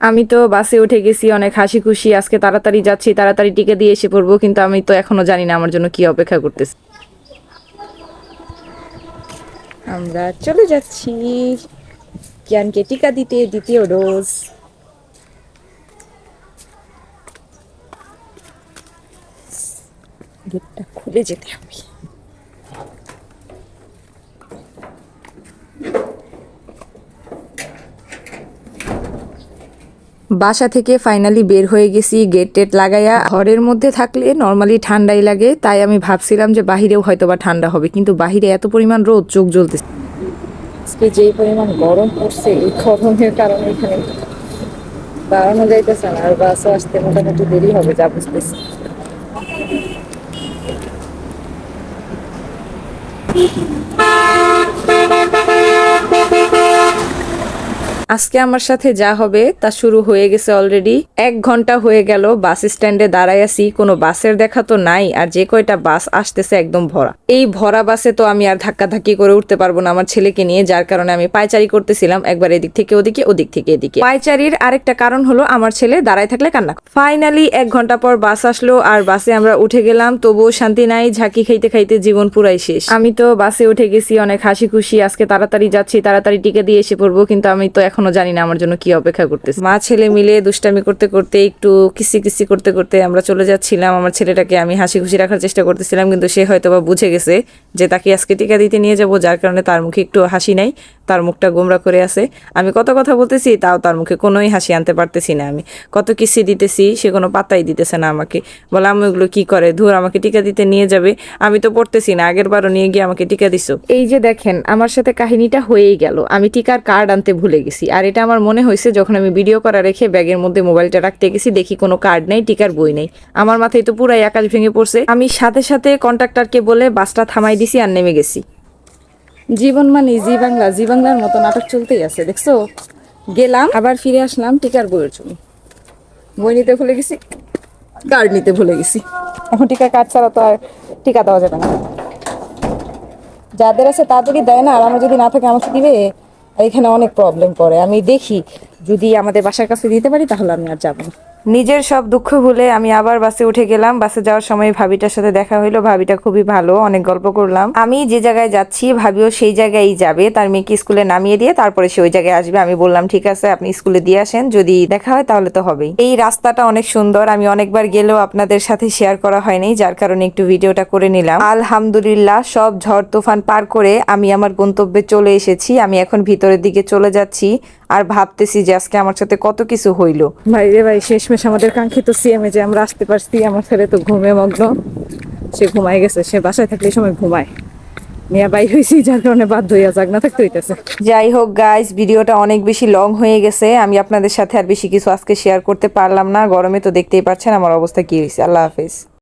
আমি তো বাসে উঠে গেছি, অনেক হাসি খুশি আজকে তাড়াতাড়ি যাচ্ছি, তাড়াতাড়ি টিকে দিয়ে এসে পড়ব, কিন্তু আমি তো এখনও জানি না আমার জন্য কি অপেক্ষা করতেছে। আমরা চলে যাচ্ছি। জ্ঞানকে টিকা দিতে, দ্বিতীয় ডোজ। গেটটা খুলে যেতে হবে। বাসা থেকে ফাইনালি বের হয়ে গেছি গেট টেট লাগাইয়া ঘরের মধ্যে থাকলে নর্মালি ঠান্ডাই লাগে, তাই আমি ভাবছিলাম যে বাহিরেও হয়তো বা ঠান্ডা হবে, কিন্তু বাহিরে এত পরিমাণ রোদ, চোখ জ্বলতেছে। আজকে যে পরিমাণ গরম পড়ছে, এই গরমের কারণে এখানে দাঁড়ানো যাইতেছে না, আর বাসও আসতে মোটামুটি দেরি হবে, যা বুঝতেছি। আজকে আমার সাথে যা হবে তা শুরু হয়ে গেছে অলরেডি এক ঘণ্টা হয়ে গেল, বাস স্ট্যান্ডে দাঁড়ায় আছি। কোনো বাসের দেখা তো নাই, আর যে কয়টা বাস আসতেছে একদম ভরা। এই ভরা বাসে তো আমি আর ধাক্কা ধাক্কি করে উঠতে পারব না আমার ছেলেকে নিয়ে, যার কারণে আমি পায়চারি করতেছিলাম একবার এদিক থেকে ওদিকে, ওদিক থেকে এদিকে। পায়চারির আরেকটা কারণ হলো আমার ছেলে দাঁড়ায় থাকলে কান্না ফাইনালি এক ঘণ্টা পর বাস আসলো, আর বাসে আমরা উঠে গেলাম, তবুও শান্তি নাই, ঝাঁকি খাইতে খাইতে জীবন পুরাই শেষ। আমি তো বাসে উঠে গেছি, অনেক হাসি খুশি আজকে তাড়াতাড়ি যাচ্ছি, তাড়াতাড়ি টিকে দিয়ে এসে পড়ব, কিন্তু আমি তো এখনও জানি না আমার জন্য কি অপেক্ষা করতেছে। মা, ছেলে মিলে দুষ্টামি করতে করতে, একটু কিসি কিসি করতে করতে আমরা চলে যাচ্ছিলাম। আমার ছেলেটাকে আমি হাসি খুশি রাখার চেষ্টা করতেছিলাম, কিন্তু সে হয়তো বা বুঝে গেছে যে তাকে আজকে টিকা দিতে নিয়ে যাব, যার কারণে তার মুখে একটু হাসি নাই। তার মুখটা গোমরা করে আছে। আমি কত কথা বলতেছি, তাও তার মুখে কোনোই হাসি আনতে পারতেছি না আমি। কত কিসি দিতেছি, সে কোনো পাত্তাই দিতেছে না আমাকে। বলে আমি ওগুলো কী করে? ধুর, আমাকে টিকা দিতে নিয়ে যাবে। আমি তো পড়তেছি না, আগের বারও নিয়ে গিয়ে আমাকে টিকা দিছো। এই যে দেখেন, আমার সাথে কাহিনীটা হয়েই গেল। আমি টিকার কার্ড আনতে ভুলে গেছি। আর এটা আমার মনে হয়েছে, যখন আমি ভিডিও করা রেখে ব্যাগের মধ্যে মোবাইলটা রাখতে গেছি, দেখি কোনো কার্ড নেই, টিকার বই নেই। আমার মাথায় তো পুরাই আকাশ ভেঙে পড়ছে। আমি সাথে সাথে কন্ট্রাক্টরকে বলে, বাসটা থামাই দিছি আর নেমে গেছি। জীবন মানে জি বাংলা, জি বাংলার মতো নাটক চলতেই আছে, দেখছ? গেলাম, আবার ফিরে আসলাম টিকার বইয়ের জন্য। বই নিতে ভুলে গেছি, কার্ড নিতে ভুলে গেছি। এখন টিকা কার্ড ছাড়া তো আর টিকা দেওয়া যাবে না। যাদের আছে তাদেরই দেয় না, আর আমার যদি না থাকে আমাকে দিবে? এখানে অনেক প্রবলেম করে আমি দেখি যদি আমাদের বাসার কাছে দিতে পারি, তাহলে আমি আর যাব নিজের সব দুঃখ ভুলে আমি আবার বাসে উঠে গেলাম। বাসে যাওয়ার সময় ভাবিটার সাথে দেখা হইল। ভাবিটা খুবই ভালো, অনেক গল্প করলাম। আমি যে জায়গায় যাচ্ছি, ভাবিও সেই জায়গায় যাবে। তার মেয়েকে স্কুলে নামিয়ে দিয়ে তারপরে সে ওই জায়গায় আসবে। আমি বললাম, ঠিক আছে, আপনি স্কুলে দিয়ে আসেন। যদি দেখা হয়, তাহলে তো হবেই। এই রাস্তাটা অনেক সুন্দর। আমি অনেকবার গেলেও আপনাদের সাথে শেয়ার করা হয়নি, যার কারণে একটু ভিডিওটা করে নিলাম। আলহামদুলিল্লাহ, সব ঝড় তুফান পার করে আমি আমার গন্তব্যে চলে এসেছি। আমি এখন ভিতরের দিকে চলে যাচ্ছি আর ভাবতেছি যে আজকে আমার সাথে কত কিছু হইল। ভাই রে ভাই শেষমেশ আমাদের কাঙ্ক্ষিত সিএমে যে আমরা আসতে পারছি আমার ছেলে তো ঘুমে মগ্ন। সে ঘুমায় গেছে সে বাসায় থাকলে সময় ঘুমায়। নিয়ে বাই হয়েছি যার কারণে বাধ্য হইয়া জাগ না থাকতে হইতেছে। যাই হোক গাইস ভিডিওটা অনেক বেশি লং হয়ে গেছে। আমি আপনাদের সাথে আর বেশি কিছু আজকে শেয়ার করতে পারলাম না। গরমে তো দেখতেই পাচ্ছেন আমার অবস্থা কি হয়েছে আল্লাহ হাফেজ।